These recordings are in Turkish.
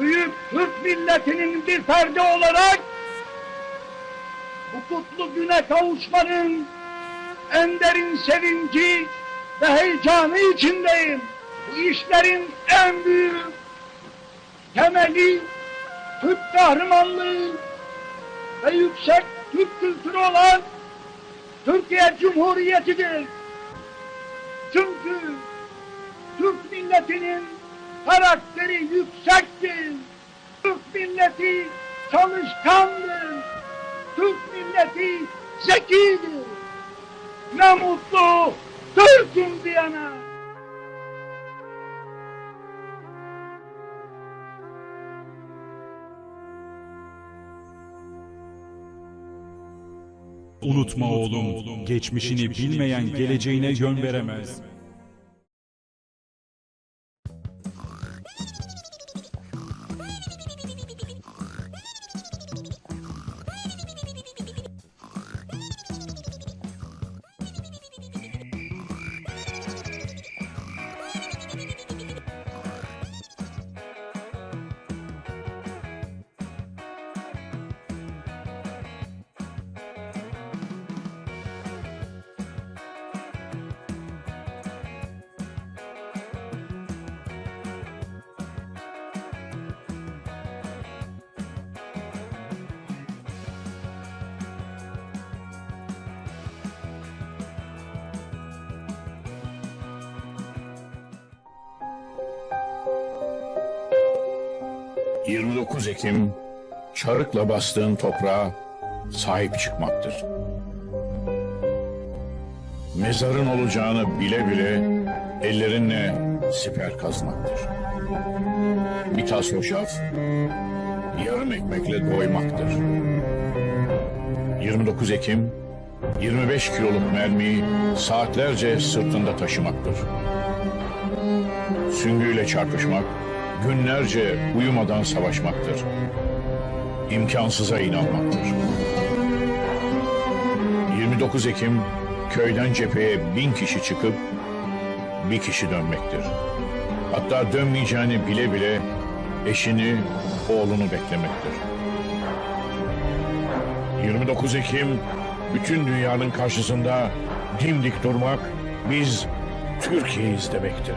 büyük Türk milletinin bir ferdi olarak bu kutlu güne kavuşmanın en derin sevinci ve heyecanı içindeyim. Bu işlerin en büyük temeli Türk kahramanlığı ve yüksek Türk kültürü olan Türkiye Cumhuriyeti'dir. Çünkü Türk milletinin karakteri yüksektir. Çalışkandır. Türk milleti zekidir. Ne mutlu Türk'üm diyene. Unutma oğlum, geçmişini bilmeyen geleceğine yön veremez. ...29 Ekim... ...çarıkla bastığın toprağa... ...sahip çıkmaktır. Mezarın olacağını bile bile... ...ellerinle siper kazmaktır. Bir tas hoşaf... ...yarım ekmekle doymaktır. 29 Ekim... ...25 kiloluk mermiyi... ...saatlerce sırtında taşımaktır. Süngüyle çarpışmak, günlerce uyumadan savaşmaktır. İmkansıza inanmaktır. 29 Ekim köyden cepheye bin kişi çıkıp bir kişi dönmektir. Hatta dönmeyeceğini bile bile eşini, oğlunu beklemektir. 29 Ekim bütün dünyanın karşısında dimdik durmak biz Türkiye'yiz demektir.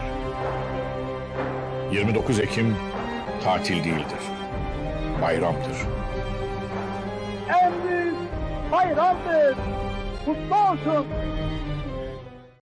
29 Ekim tatil değildir. Bayramdır. En bayramdır. Kutlu olsun.